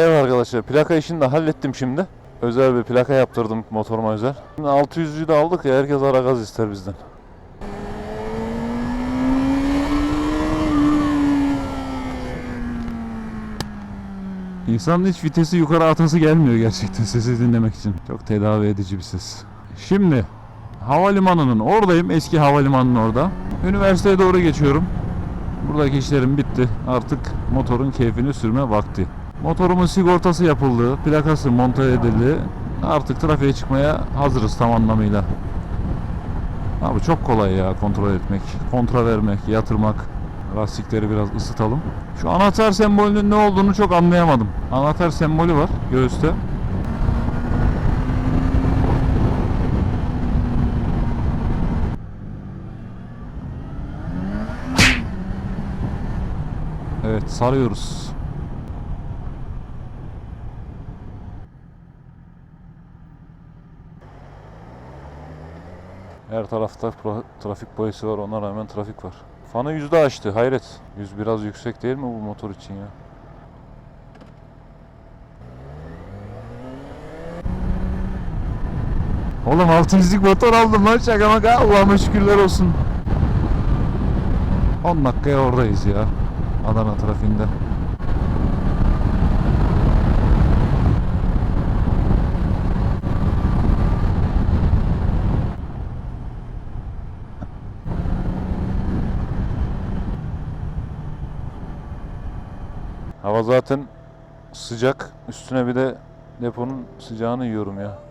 Evet arkadaşlar plaka işini de hallettim şimdi. Özel bir plaka yaptırdım motoruma özel. Şimdi 600'lüyü de aldık ya herkes ara gaz ister bizden. İnsanın hiç vitesi yukarı atası gelmiyor gerçekten sesi dinlemek için. Çok tedavi edici bir ses. Şimdi havalimanının oradayım. Eski havalimanının orada. Üniversiteye doğru geçiyorum. Buradaki işlerim bitti. Artık motorun keyfini sürme vakti. Motorumun sigortası yapıldı, plakası monte edildi. Artık trafiğe çıkmaya hazırız tam anlamıyla. Abi çok kolay ya kontrol etmek, kontra vermek, yatırmak. Lastikleri biraz ısıtalım. Şu anahtar sembolünün ne olduğunu çok anlayamadım. Anahtar sembolü var göğüste. Evet sarıyoruz. Her tarafta trafik polisi var ona rağmen trafik var. Fanı yüzde açtı hayret. Yüz biraz yüksek değil mi bu motor için ya? Oğlum 600'lük motor aldım lan şaka maka Allah'ıma şükürler olsun. 10 dakikaya oradayız ya. Adana trafiğinde. Zaten sıcak. Üstüne bir de deponun sıcağını yiyorum ya.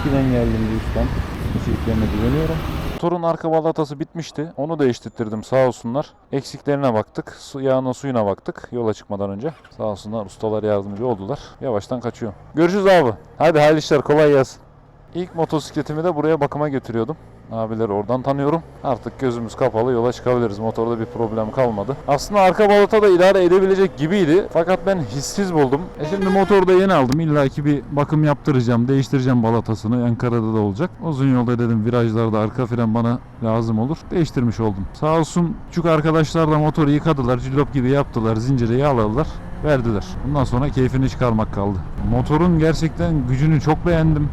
Eskiden geldim bu işten. Güveniyorum. Motorun arka balatası bitmişti. Onu değiştirttirdim sağ olsunlar. Eksiklerine baktık. Su, yağına suyuna baktık yola çıkmadan önce. Sağ olsunlar ustalar yardımcı oldular. Yavaştan kaçıyorum. Görüşürüz abi. Hadi hayırlı işler kolay gelsin. İlk motosikletimi de buraya bakıma götürüyordum. Abileri oradan tanıyorum. Artık gözümüz kapalı yola çıkabiliriz. Motorda bir problem kalmadı. Aslında arka balata da idare edebilecek gibiydi. Fakat ben hissiz buldum. E şimdi motoru da yeni aldım. İlla ki bir bakım yaptıracağım. Değiştireceğim balatasını. Ankara'da da olacak. Uzun yolda dedim virajlarda arka fren bana lazım olur. Değiştirmiş oldum. Sağ olsun küçük arkadaşlar da motoru yıkadılar. Cillop gibi yaptılar. Zinciri yağladılar. Verdiler. Bundan sonra keyfini çıkarmak kaldı. Motorun gerçekten gücünü çok beğendim.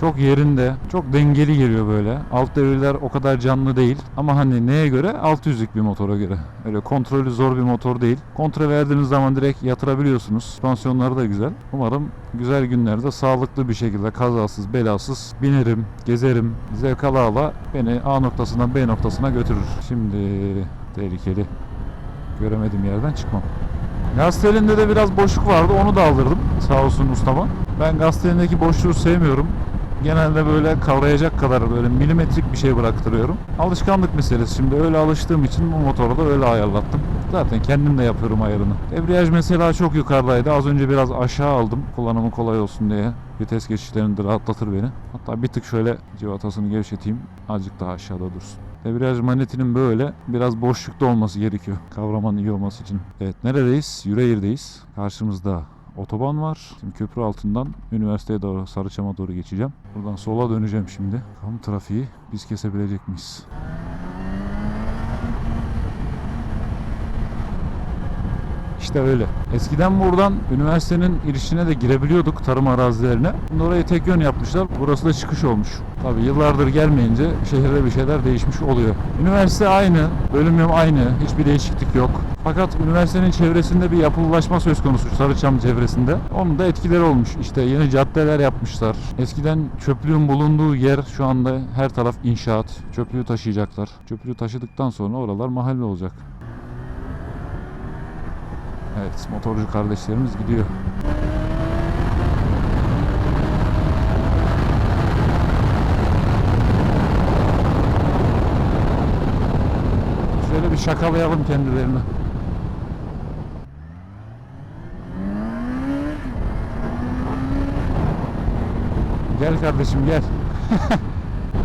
Çok yerinde, çok dengeli geliyor böyle. Alt devirler o kadar canlı değil. Ama hani neye göre? 600'lük bir motora göre. Öyle kontrolü zor bir motor değil. Kontra verdiğiniz zaman direkt yatırabiliyorsunuz. Süspansiyonları da güzel. Umarım güzel günlerde sağlıklı bir şekilde kazasız belasız binerim, gezerim. Zevk ala ala beni A noktasından B noktasına götürür. Şimdi tehlikeli. Göremedim yerden çıkmam. Gaz telinde de biraz boşluk vardı onu da aldırdım sağ olsun ustama. Ben gaz telindeki boşluğu sevmiyorum. Genelde böyle kavrayacak kadar böyle milimetrik bir şey bıraktırıyorum. Alışkanlık meselesi. Şimdi öyle alıştığım için bu motoru da öyle ayarlattım. Zaten kendim de yapıyorum ayarını. Debriyaj mesela çok yukarıdaydı. Az önce biraz aşağı aldım. Kullanımı kolay olsun diye. Vites geçişlerini de rahatlatır beni. Hatta bir tık şöyle civatasını gevşeteyim. Azıcık daha aşağıda dursun. Debriyaj manetinin böyle biraz boşlukta olması gerekiyor. Kavramanın iyi olması için. Evet neredeyiz? Yüreğir'deyiz. Karşımızda otoban var. Şimdi köprü altından üniversiteye doğru Sarıçam'a doğru geçeceğim. Buradan sola döneceğim şimdi. Kamu trafiği biz kesebilecek miyiz? İşte öyle. Eskiden buradan üniversitenin girişine de girebiliyorduk tarım arazilerine. Şimdi orayı tek yön yapmışlar. Burası da çıkış olmuş. Tabii yıllardır gelmeyince şehirde bir şeyler değişmiş oluyor. Üniversite aynı, bölümüm aynı, hiçbir değişiklik yok. Fakat üniversitenin çevresinde bir yapılaşma söz konusu Sarıçam çevresinde. Onun da etkileri olmuş. İşte yeni caddeler yapmışlar. Eskiden çöplüğün bulunduğu yer şu anda her taraf inşaat. Çöplüğü taşıyacaklar. Çöplüğü taşıdıktan sonra oralar mahalle olacak. Evet, motorcu kardeşlerimiz gidiyor. Şöyle bir şakalayalım kendilerini. Gel kardeşim gel.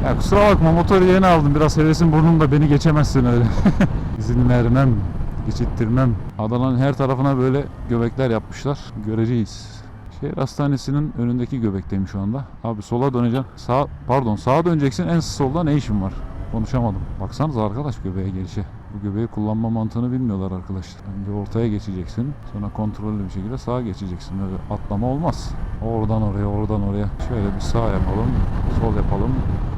ya kusura bakma motoru yeni aldım. Biraz hevesin burnumda beni geçemezsin öyle. İzin vermem. Geçittirmem. Adana'nın her tarafına böyle göbekler yapmışlar. Göreceğiz. Şehir hastanesinin önündeki göbekteyim şu anda. Abi sola döneceğim. Sağ, pardon sağa döneceksin. En solda ne işin var? Konuşamadım. Baksanıza arkadaş göbeğe gelişe. Bu göbeği kullanma mantığını bilmiyorlar arkadaşlar. Önce ortaya geçeceksin. Sonra kontrollü bir şekilde sağa geçeceksin. Öyle atlama olmaz. Oradan oraya, oradan oraya. Şöyle bir sağ yapalım. Sol yapalım.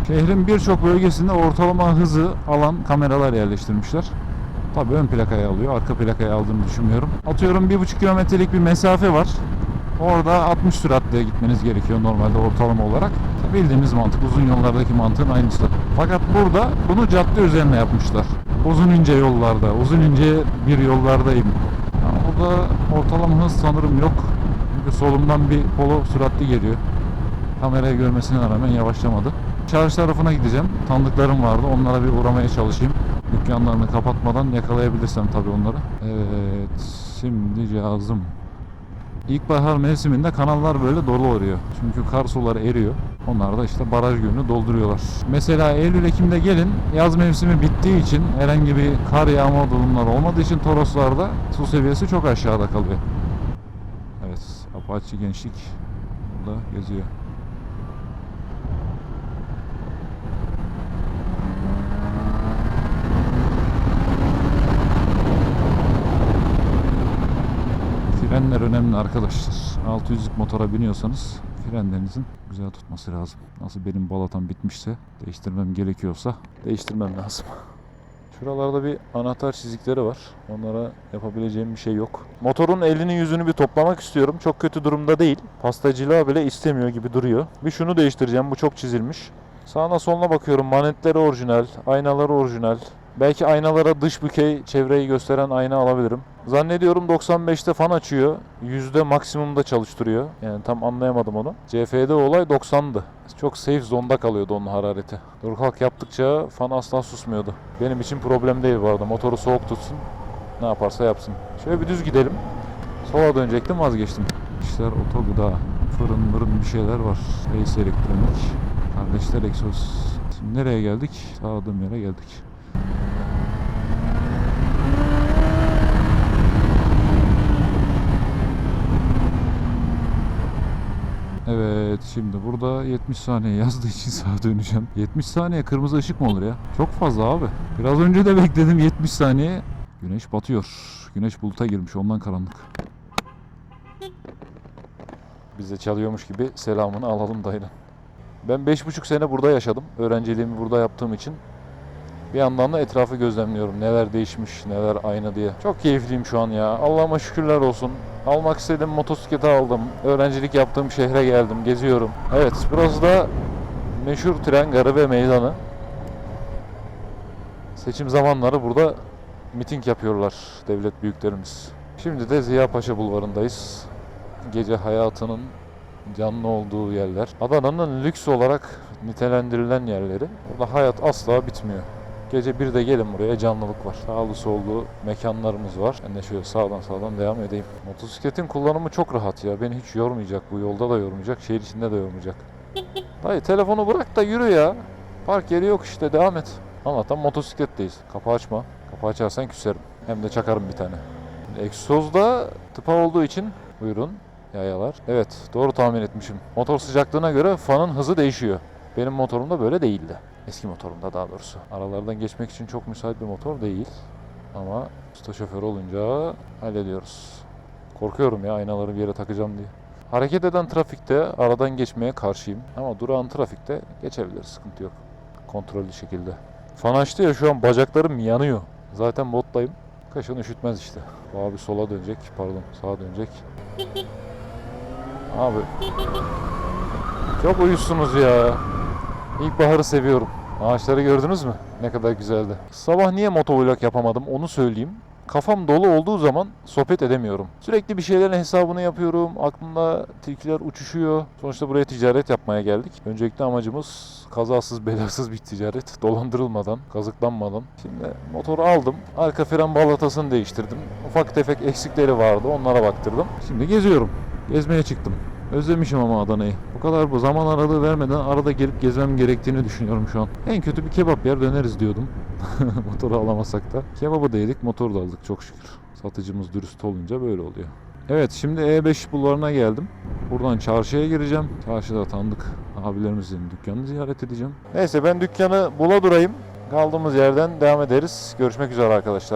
Şehrin birçok bölgesinde ortalama hızı alan kameralar yerleştirmişler. Tabii ön plakayı alıyor. Arka plakayı aldığını düşünmüyorum. Atıyorum bir buçuk kilometrelik bir mesafe var. Orada 60 süratle gitmeniz gerekiyor normalde ortalama olarak. Bildiğimiz mantık uzun yollardaki mantığın aynısı. Fakat burada bunu cadde üzerine yapmışlar. Uzun ince yollarda, uzun ince bir yollardayım. Ama burada ortalama hız sanırım yok. Çünkü solumdan bir polo süratli geliyor. Kamerayı görmesine rağmen yavaşlamadı. Çarşı tarafına gideceğim. Tanıdıklarım vardı. Onlara bir uğramaya çalışayım. Dükkanlarını kapatmadan yakalayabilirsem tabii onları. Evet, şimdi cihazım. İlkbahar mevsiminde kanallar böyle dolu oluyor. Çünkü kar suları eriyor. Onlar da işte baraj gölünü dolduruyorlar. Mesela Eylül-Ekim'de gelin yaz mevsimi bittiği için herhangi bir kar yağma durumları olmadığı için Toroslarda su seviyesi çok aşağıda kalıyor. Evet, Apache gençlik burada geziyor. Frenler önemli arkadaşlar. 600'lük motora biniyorsanız frenlerinizin güzel tutması lazım. Nasıl benim balatan bitmişse değiştirmem gerekiyorsa değiştirmem lazım. Şuralarda bir anahtar çizikleri var. Onlara yapabileceğim bir şey yok. Motorun elini yüzünü bir toplamak istiyorum. Çok kötü durumda değil. Pastacılığa bile istemiyor gibi duruyor. Bir şunu değiştireceğim. Bu çok çizilmiş. Sağına soluna bakıyorum. Manetleri orijinal. Aynaları orijinal. Belki aynalara dış bükey çevreyi gösteren ayna alabilirim. Zannediyorum 95'te fan açıyor. Yüzde maksimumda çalıştırıyor. Yani tam anlayamadım onu. CF'de olay 90'dı. Çok safe zonda kalıyordu onun harareti. Dur kalk yaptıkça fan asla susmuyordu. Benim için problem değil bu arada. Motoru soğuk tutsun. Ne yaparsa yapsın. Şöyle bir düz gidelim. Sola dönecektim vazgeçtim. İşler otogıda. Fırın mırın bir şeyler var. Reis elektronik. Kardeşler egzoz. Şimdi nereye geldik? Sağladığım yere geldik. Evet şimdi burada 70 saniye yazdığı için sağa döneceğim. 70 saniye kırmızı ışık mı olur ya? Çok fazla abi. Biraz önce de bekledim 70 saniye. Güneş batıyor. Güneş buluta girmiş ondan karanlık. Biz de çalıyormuş gibi selamını alalım dayının. Ben 5,5 sene burada yaşadım. Öğrenciliğimi burada yaptığım için. Bir yandan da etrafı gözlemliyorum. Neler değişmiş, neler aynı diye. Çok keyifliyim şu an ya. Allah'ıma şükürler olsun. Almak istediğim motosikleti aldım. Öğrencilik yaptığım şehre geldim. Geziyorum. Evet, burası da meşhur tren garı ve meydanı. Seçim zamanları burada miting yapıyorlar devlet büyüklerimiz. Şimdi de Ziya Paşa Bulvarı'ndayız. Gece hayatının canlı olduğu yerler. Adana'nın lüks olarak nitelendirilen yerleri. Burada hayat asla bitmiyor. Gece bir de gelin buraya canlılık var. Sağlı sollu mekanlarımız var. Ben de şöyle sağdan sağdan devam edeyim. Motosikletin kullanımı çok rahat ya. Beni hiç yormayacak. Bu yolda da yormayacak. Şehir içinde de yormayacak. Dayı telefonu bırak da yürü ya. Park yeri yok işte devam et. Allah'tan motosikletteyiz. Kapı açma. Kapı açarsan küserim. Hem de çakarım bir tane. Egzozda tıpa olduğu için buyurun yayalar. Evet doğru tahmin etmişim. Motor sıcaklığına göre fanın hızı değişiyor. Benim motorumda böyle değildi. Eski motorumda daha doğrusu. Aralardan geçmek için çok müsait bir motor değil. Ama usta şoför olunca hallediyoruz. Korkuyorum ya aynaları bir yere takacağım diye. Hareket eden trafikte aradan geçmeye karşıyım. Ama durağan trafikte geçebiliriz. Sıkıntı yok. Kontrollü şekilde. Fan açtı ya şu an bacaklarım yanıyor. Zaten bottayım. Kaşın üşütmez işte. Abi sola dönecek. Pardon sağa dönecek. Abi. Çok uyusunuz ya. İlkbaharı seviyorum. Ağaçları gördünüz mü? Ne kadar güzeldi. Sabah niye motovlog yapamadım onu söyleyeyim. Kafam dolu olduğu zaman sohbet edemiyorum. Sürekli bir şeylerin hesabını yapıyorum. Aklımda tilkiler uçuşuyor. Sonuçta buraya ticaret yapmaya geldik. Öncelikle amacımız kazasız belasız bir ticaret. Dolandırılmadan, kazıklanmadan. Şimdi motoru aldım. Arka fren balatasını değiştirdim. Ufak tefek eksikleri vardı. Onlara baktırdım. Şimdi geziyorum. Gezmeye çıktım. Özlemişim ama Adana'yı. Bu kadar bu zaman aralığı vermeden arada gelip gezmem gerektiğini düşünüyorum şu an. En kötü bir kebap yer döneriz diyordum. Motoru alamasak da. Kebabı da yedik, motoru da aldık çok şükür. Satıcımız dürüst olunca böyle oluyor. Evet şimdi E5 bulvarına geldim. Buradan çarşıya gireceğim. Çarşıda tanıdık abilerimizin dükkanını ziyaret edeceğim. Neyse ben dükkanı bula durayım. Kaldığımız yerden devam ederiz. Görüşmek üzere arkadaşlar.